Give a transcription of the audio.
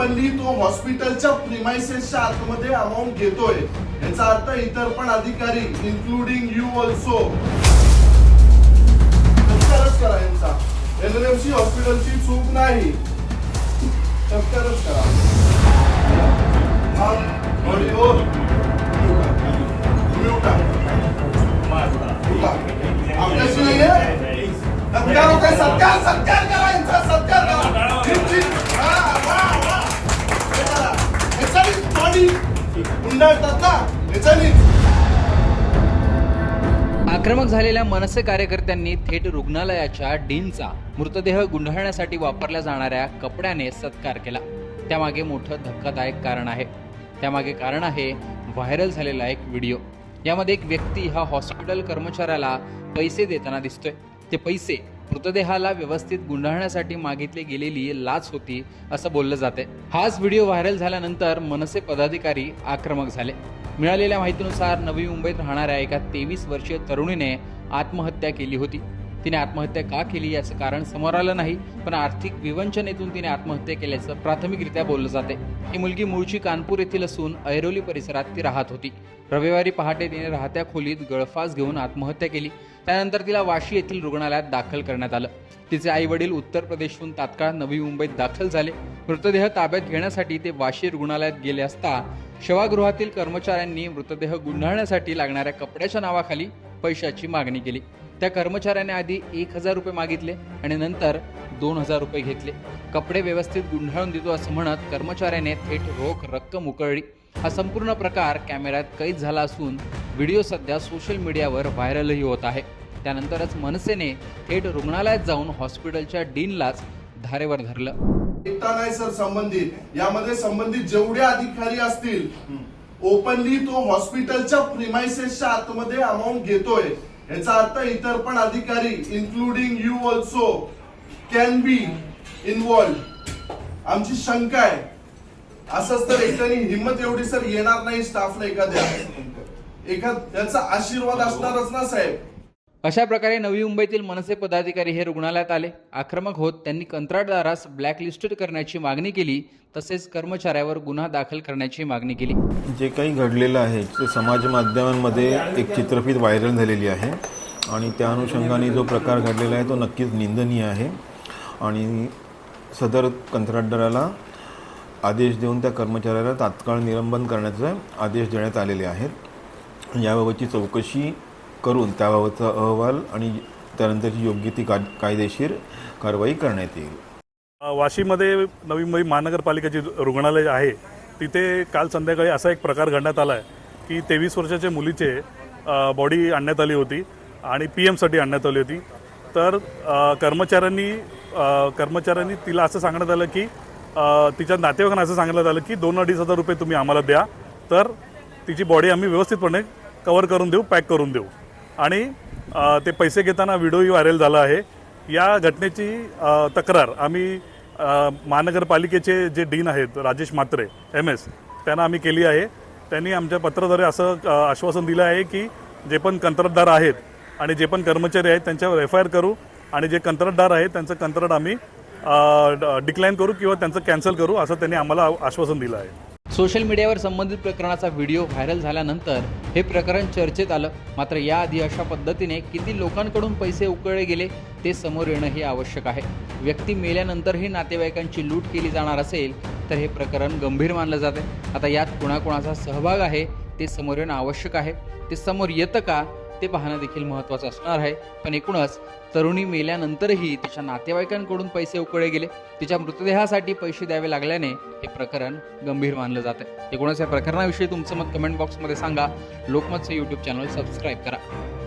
Openly तो हॉस्पिटलच्या प्रिमायसेसच्या आतमध्ये अमाऊंट घेतोय. याचा अर्थ इतर पण अधिकारी इन्क्लुडिंग यू ऑल्सो आक्रमक झालेल्या मनसे कार्यकर्त्यांनी थेट रुग्णालयाच्या डीनचा मृतदेह गुंढाळण्यासाठी वापरल्या जाणाऱ्या कपड्याने सत्कार केला. त्यामागे मोठं धक्कादायक कारण आहे. त्यामागे कारण आहे व्हायरल झालेला एक व्हिडिओ. यामध्ये एक व्यक्ती हा हॉस्पिटल कर्मचाऱ्याला पैसे देताना दिसतोय. ते पैसे मृतदेहाला व्यवस्थित गुंडाळण्यासाठी मागितली गेलेली लाच होती असं बोललं जाते हाच व्हिडिओ व्हायरल झाल्यानंतर मनसे पदाधिकारी आक्रमक झाले. मिळालेल्या माहितीनुसार नवी मुंबईत राहणाऱ्या एका तेवीस वर्षीय तरुणीने आत्महत्या केली होती. तिने आत्महत्या का केली याचं कारण समोर आलं नाही पण आर्थिक विवंचनेतून तिने आत्महत्या केल्याचं प्राथमिकरित्या बोललं जाते. ही मुलगी मूळची कानपूर येथील असून ऐरोली परिसरात ती राहत होती. रविवारी पहाटे तिने राहत्या खोलीत गळफास घेऊन आत्महत्या केली. त्यानंतर तिला वाशी येथील रुग्णालयात दाखल करण्यात आलं. तिचे आई वडील उत्तर प्रदेशहून तात्काळ नवी मुंबईत दाखल झाले. मृतदेह ताब्यात घेण्यासाठी ते वाशी रुग्णालयात गेले असता शवागृहातील कर्मचाऱ्यांनी मृतदेह गुंढाळण्यासाठी लागणाऱ्या कपड्याच्या नावाखाली पैशाची मागणी केली. त्या कर्मचाऱ्याने आधी एक हजार रुपये मागितले आणि नंतर दोन हजार रुपये घेतले. कपडे व्यवस्थित गुंढाळून देतो असं म्हणत कर्मचाऱ्याने थेट रोख रक्कम उकळली. हा संपूर्ण प्रकार कॅमेऱ्यात कैद झाला असून व्हिडिओ सध्या सोशल मीडियावर व्हायरलही होत आहे. त्यानंतरच मनसेने थेट रुग्णालयात जाऊन हॉस्पिटलच्या डीनलाच धारेवर धरलं. एकटा नाही सर संबंधित यामध्ये संबंधित जेवढे अधिकारी असतील ओपनली तो हॉस्पिटलच्या प्रिमायसेसच्या आतमध्ये अमाऊंट घेतोय. याचा अर्थ इतर पण अधिकारी including you also can be involved आमची शंका आहे. असंच तर एकट्याने हिंमत एवढी सर येणार नाही स्टाफला एखाद्या. एखाद त्याचा आशीर्वाद असणारच ना साहेब? अशा प्रकारे नवी मुंबईतील मनसे पदाधिकारी हे रुग्णालयात आले. आक्रमक होत त्यांनी कंत्राटदारास ब्लॅकलिस्टेड करण्याची मागणी केली तसेच कर्मचाऱ्यावर गुन्हा दाखल करण्याची मागणी केली. जे काही घडलेलं आहे ते समाज माध्यमांमध्ये एक चित्रफित व्हायरल झालेली आहे आणि त्या अनुषंगाने जो प्रकार घडलेला आहे तो नक्कीच निंदनीय आहे. आणि सदर कंत्राटदाराला आदेश देऊन त्या कर्मचाऱ्याला तात्काळ निलंबन करण्याचे आदेश देण्यात आलेले आहेत. याबाबतची चौकशी करून त्याबाबतचा अहवाल आणि त्यानंतरची योग्य ती का कायदेशीर कारवाई करण्यात येईल. वाशीमध्ये नवी मुंबई महानगरपालिकेची रुग्णालय आहे. तिथे काल संध्याकाळी असा एक प्रकार घडण्यात आला आहे की तेवीस वर्षाच्या मुलीचे बॉडी आणण्यात आली होती आणि पी एमसाठी आणण्यात आली होती. तर कर्मचाऱ्यांनी कर्मचाऱ्यांनी तिला असं सांगण्यात आलं की तिच्या नातेवाईकांना असं सांगण्यात आलं की दोन अडीच हजार रुपये तुम्ही आम्हाला द्या. तर तिची बॉडी आम्ही व्यवस्थितपणे कवर करून देऊ पॅक करून देऊ. आणि ते पैसे घेताना व्हिडिओही व्हायरल झाला आहे. या घटनेची तक्रार आम्ही महानगरपालिकेचे जे डीन आहेत राजेश म्हात्रे एम एस त्यांना आम्ही केली आहे. त्यांनी आमच्या पत्राद्वारे असं आश्वासन दिलं आहे की जे पण कंत्राटदार आहेत आणि जे पण कर्मचारी आहेत त्यांच्यावर एफ आय आर करू आणि जे कंत्राटदार आहेत त्यांचं कंत्राट आम्ही डिक्लाईन करू किंवा त्यांचं कॅन्सल करू असं त्यांनी आम्हाला आश्वासन दिलं आहे. सोशल मीडियावर संबंधित प्रकरणाचा व्हिडिओ व्हायरल झाल्यानंतर हे प्रकरण चर्चेत आलं. मात्र याआधी अशा पद्धतीने किती लोकांकडून पैसे उकळले गेले ते समोर येणं हे आवश्यक आहे. व्यक्ती मेल्यानंतरही नातेवाईकांची लूट केली जाणार असेल तर हे प्रकरण गंभीर मानलं जाते आता यात कुणाकुणाचा सहभाग आहे ते समोर येणं आवश्यक आहे. ते समोर येतं का ते पाहणं देखील महत्त्वाचं असणार आहे. पण एकूणच तरुणी मेल्यानंतरही तिच्या नातेवाईकांकडून पैसे उकळे गेले. तिच्या मृतदेहासाठी पैसे द्यावे लागल्याने हे प्रकरण गंभीर मानलं जातं एकूणच या प्रकरणाविषयी तुमचं मत कमेंट बॉक्समध्ये सांगा. लोकमतचं यूट्यूब चॅनल सबस्क्राईब करा.